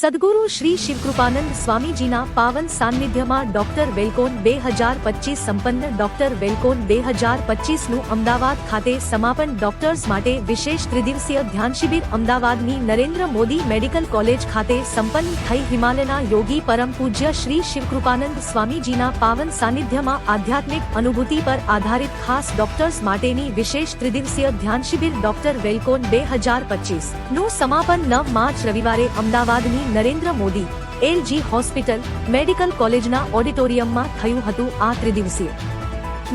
સદગુરુ શ્રી શિવકૃપાનંદ સ્વામીજીના પાવન સાનિધ્યમાં ડોક્ટર વેલકોન બે હજાર પચીસ સંપન્ન ડોક્ટર વેલકોન બે હજાર પચીસનું અમદાવાદ ખાતે સમાપન ડોક્ટર્સ માટે વિશેષ ત્રિદિવસીય ધ્યાન શિબિર અમદાવાદની નરેન્દ્ર મોદી મેડિકલ કોલેજ ખાતે સંપન્ન થઈ હિમાલયના યોગી પરમ પૂજ્ય શ્રી શિવકૃપાનંદ સ્વામીજીના પાવન સાનિધ્યમાં આધ્યાત્મિક અનુભૂતિ પર આધારિત ખાસ ડોક્ટર્સ માટેની વિશેષ ત્રિદિવસીય ધ્યાન શિબિર ડોક્ટર વેલકોન બે હજાર પચીસનું સમાપન નવ માર્ચ રવિવારે અમદાવાદની Narendra Modi LG hospital medical કોલેજના ઓડિટોરિયમમાં થયું હતું આ ત્રિદિવસીય.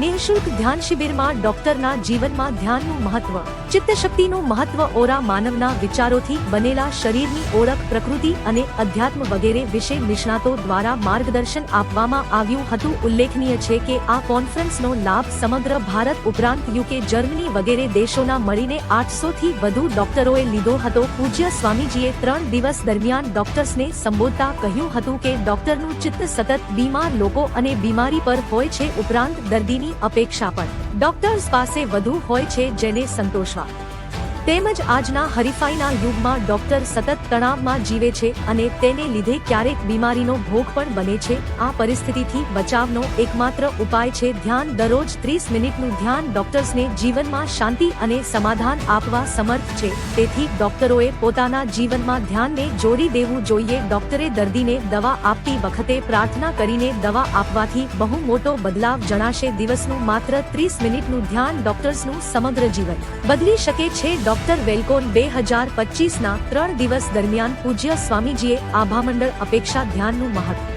નિઃશુલ્ક ધ્યાન શિબિરમાં ડોક્ટરના જીવનમાં ધ્યાનનું મહત્વ, ચિત્તશક્તિનું મહત્વ ઓરા માનવના વિચારોથી બનેલા શરીરની ઓળખ, પ્રકૃતિ અને અધ્યાત્મ વગેરે વિશે નિષ્ણાતો દ્વારા માર્ગદર્શન આપવામાં આવ્યું હતું. ઉલ્લેખનીય છે કે આ કોન્ફરન્સનો લાભ સમગ્ર ભારત ઉપરાંત યુકે જર્મની વગેરે દેશોના મળીને આઠસો થી વધુ ડોક્ટરોએ લીધો હતો. પૂજ્ય સ્વામીજીએ ત્રણ દિવસ દરમિયાન ડોક્ટર્સને સંબોધતા કહ્યું હતું કે ડોક્ટરનું ચિત્ત સતત બીમાર લોકો અને બીમારી પર હોય છે. ઉપરાંત દર્દીની અપેક્ષા પણ. ડોક્ટર્સ પાસે વધુ હોય છે જેને સંતોષવા. તેમજ આજના હરીફાઈના યુગમાં ડોક્ટર સતત તણાવમાં જીવે છે અને તેને લીધે ક્યારેક બીમારીનો ભોગ પણ બને છે. આ પરિસ્થિતિથી બચાવનો એકમાત્ર ઉપાય છે ધ્યાન. દરરોજ ત્રીસ મિનિટનું ધ્યાન ડોક્ટર્સને જીવનમાં શાંતિ અને સમાધાન આપવા સમર્થ છે. તેથી ડોક્ટરોએ પોતાના જીવનમાં ધ્યાનને જોડી દેવું જોઈએ. ડોક્ટરે દર્દીને દવા આપતી વખતે પ્રાર્થના કરીને દવા આપવાથી બહુ મોટો બદલાવ જણાશે. દિવસનું માત્ર ત્રીસ મિનિટનું ધ્યાન ડોક્ટર્સનું સમગ્ર જીવન બદલી શકે છે. ડોક્ટર વેલકોન બે હજાર પચીસના ત્રણ દિવસ દરમિયાન પૂજ્ય સ્વામીજીએ આભામંડળ અપેક્ષા ધ્યાનનું મહત્વ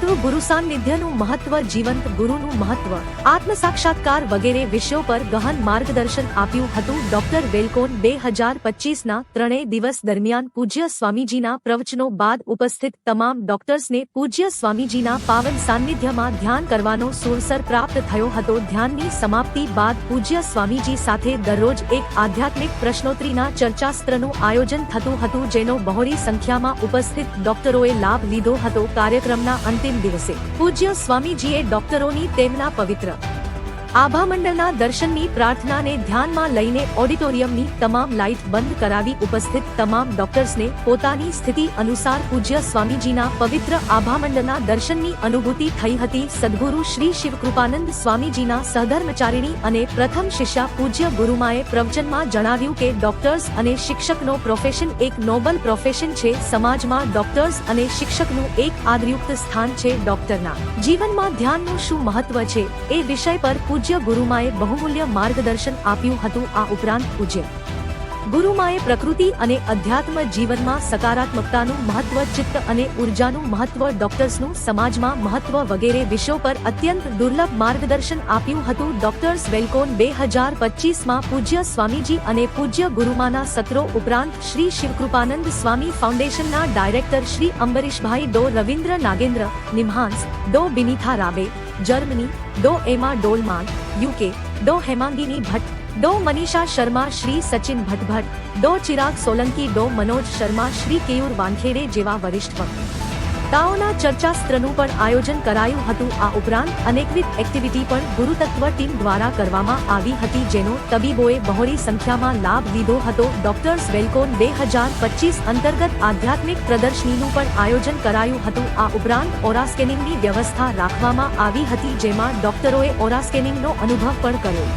તો ગુરુ સાનિધ્યનું મહત્વ, જીવંત ગુરુનું મહત્વ આત્મ સાક્ષાત્કાર વગેરે વિષયો પર ગહન માર્ગદર્શન આપ્યું હતું. ડોક્ટર વેલકોન બે હજાર પચીસના ત્રણેય દિવસ દરમિયાન પૂજ્ય સ્વામીજીના પ્રવચનો બાદ ઉપસ્થિત તમામ ડોક્ટર્સને પૂજ્ય સ્વામીજીના પાવન સાનિધ્યમાં ધ્યાન કરવાનો સુરસર પ્રાપ્ત થયો હતો. ધ્યાનની સમાપ્તિ બાદ પૂજ્ય સ્વામીજી સાથે દરરોજ એક આધ્યાત્મિક પ્રશ્નોત્તરીના ચર્ચાસ્ત્રનું આયોજન થતું હતું, જેનો બહોળી સંખ્યામાં ઉપસ્થિત ડોક્ટરોએ લાભ લીધો હતો. કાર્યક્રમના અંતિમ દિવસે. પૂજ્ય સ્વામીજીએ ડોક્ટરોની તેમના પવિત્ર આભામંડળના દર્શનની પ્રાર્થનાને ધ્યાનમાં લઈને ઓડિટોરિયમની તમામ લાઇટ બંધ કરાવી ઉપસ્થિત તમામ ડોક્ટર્સને પોતાની સ્થિતિ અનુસાર પૂજ્ય સ્વામીજીના પવિત્ર આભામંડળના દર્શનની અનુભૂતિ થઈ હતી. સદગુરુ શ્રી શિવકૃપાનંદ સ્વામીજીના સહધર્મચારીણી અને પ્રથમ શિષ્યા પૂજ્ય ગુરુમાએ પ્રવચનમાં જણાવ્યું કે ડોક્ટર્સ અને શિક્ષકનો પ્રોફેશન એક નોબલ પ્રોફેશન છે. સમાજમાં ડોક્ટર્સ અને શિક્ષકનું એક આદરયુક્ત સ્થાન છે ડોક્ટરના. જીવનમાં ધ્યાનનું શું મહત્વ છે એ વિષય પર પૂજ્ય ગુરુમાએ બહુમૂલ્ય માર્ગદર્શન આપ્યું હતું. આ ઉપરાંત પૂજ્ય ગુરુમાએ પ્રકૃતિ અને અધ્યાત્મ જીવનમાં સકારાત્મકતાનું મહત્વ, ચિત્ત અને ઉર્જાનું મહત્વ, ડોક્ટર્સનું સમાજમાં મહત્વ વગેરે વિષયો પર અત્યંત દુર્લભ માર્ગદર્શન આપ્યું હતું. ડોક્ટર્સ વેલકોન બે હજાર પચીસમાં પૂજ્ય સ્વામીજી અને પૂજ્ય ગુરુમાના સત્રો ઉપરાંત શ્રી શિવકૃપાનંદ સ્વામી ફાઉન્ડેશનના director Shri Ambarishbhai Dr Ravindra Nagendra NIMHANS Dr Binitha Rabe, Germany, Dr Emma Dollman, UK, Dr Hemangini Bhatt Dr Manisha Sharma Shri Sachin Bhatbhat Dr Chirag Solanki Dr Manoj Sharma Shri Keyur Wankhede જેવા વરિષ્ઠ વક્તાઓના ચર્ચાસ્ત્રનું પણ આયોજન કરાયું હતું. આ ઉપરાંત અનેકવિધ activity પણ ગુરુતત્વ ટીમ દ્વારા કરવામાં આવી હતી, જેનો તબીબોએ બહોળી સંખ્યામાં લાભ લીધો હતો. ડોક્ટર્સ વેલકોન બે હજાર પચીસ અંતર્ગત આધ્યાત્મિક પ્રદર્શનીનું પણ આયોજન કરાયું હતું. આ ઉપરાંત ઓરા સ્કેનિંગની વ્યવસ્થા રાખવામાં આવી હતી, જેમાં ડોક્ટરોએ ઓરા સ્કેનિંગનો અનુભવ પણ કર્યો.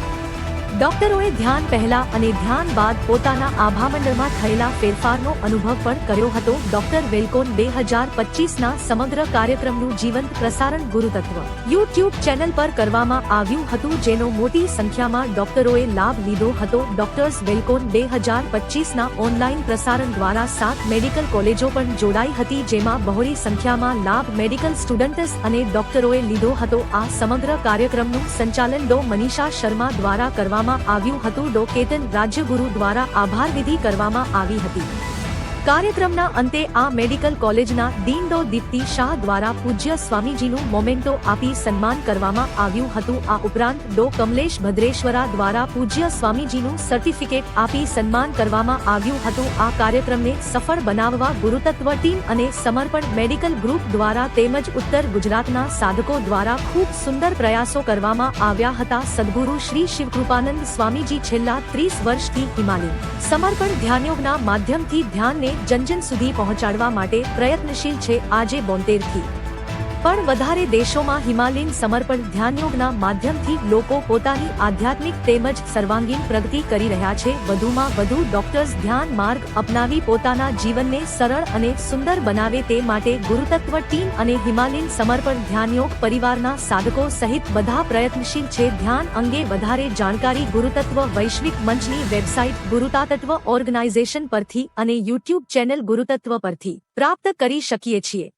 ડોક્ટરોએ ધ્યાન પહેલા અને ધ્યાન બાદ પોતાના આભામંડળમાં થયેલા ફેરફારનો અનુભવ પણ કર્યો હતો. ડોક્ટર વેલકોન બે હજાર પચીસના સમગ્ર કાર્યક્રમનું જીવંત પ્રસારણ ગુરુતત્વ. યુટ્યુબ ચેનલ પર કરવામાં આવ્યું હતું જેનો મોટી સંખ્યામાં ડોક્ટરોએ લાભ લીધો હતો. ડોક્ટર્સ વેલકોન બે હજાર પચીસના ઓનલાઈન પ્રસારણ દ્વારા સાત મેડિકલ કોલેજો પણ જોડાઈ હતી જેમાં બહોળી સંખ્યામાં લાભ મેડિકલ સ્ટુડન્ટ્સ અને ડોક્ટરોએ લીધો હતો. આ સમગ્ર કાર્યક્રમનું સંચાલન ડો મનીષા શર્મા દ્વારા કરવામાં આવ્યું હતું. ડો કેતન રાજ્યગુરુ દ્વારા આભાર વિધિ કરવામાં આવી હતી. કાર્યક્રમના અંતે આ મેડિકલ કોલેજના ડીન ડો દીપ્તિ શાહ દ્વારા પૂજ્ય સ્વામીજીનું મોમેન્ટો આપી સન્માન કરવામાં આવ્યું હતું. આ ઉપરાંત ડો કમલેશ ભદ્રેશ્વરા દ્વારા પૂજ્ય સ્વામીજીનું સર્ટિફિકેટ આપી સન્માન કરવામાં આવ્યું હતું. આ કાર્યક્રમને સફળ બનાવવા ગુરુતત્વ ટીમ અને સમર્પણ મેડિકલ ગ્રુપ દ્વારા તેમજ ઉત્તર ગુજરાતના સાધકો દ્વારા ખૂબ સુંદર પ્રયાસો કરવામાં આવ્યા હતા. સદગુરુ શ્રી શિવકૃપાનંદ સ્વામીજી છેલ્લા ત્રીસ વર્ષથી હિમાલય. સમર્પણ ધ્યાનયોગના માધ્યમથી ધ્યાનને જનજન સુધી પહોંચાડવા માટે પ્રયત્નશીલ છે આજે બોતેરથી. પણ વધારે દેશોમાં હિમાલયન સમર્પણ ધ્યાનયોગના માધ્યમથી લોકો પોતાની આધ્યાત્મિક તેમજ સર્વાંગીણ પ્રગતિ કરી રહ્યા છે. વધુમાં વધુ ડોક્ટર્સ ધ્યાન માર્ગ અપનાવી પોતાના જીવનને સરળ અને સુંદર બનાવે તે માટે ગુરુતત્વ ટીમ અને હિમાલયન સમર્પણ ધ્યાનયોગ પરિવારના સાધકો સહિત બધા પ્રયત્નશીલ છે. ધ્યાન અંગે વધારે જાણકારી ગુરુતત્વ વૈશ્વિક મંચની વેબસાઇટ ગુરુતાતત્વ ઓર્ગેનાઇઝેશન પરથી અને યુટ્યુબ ચેનલ ગુરુતત્વ પરથી પ્રાપ્ત કરી શકીએ છીએ.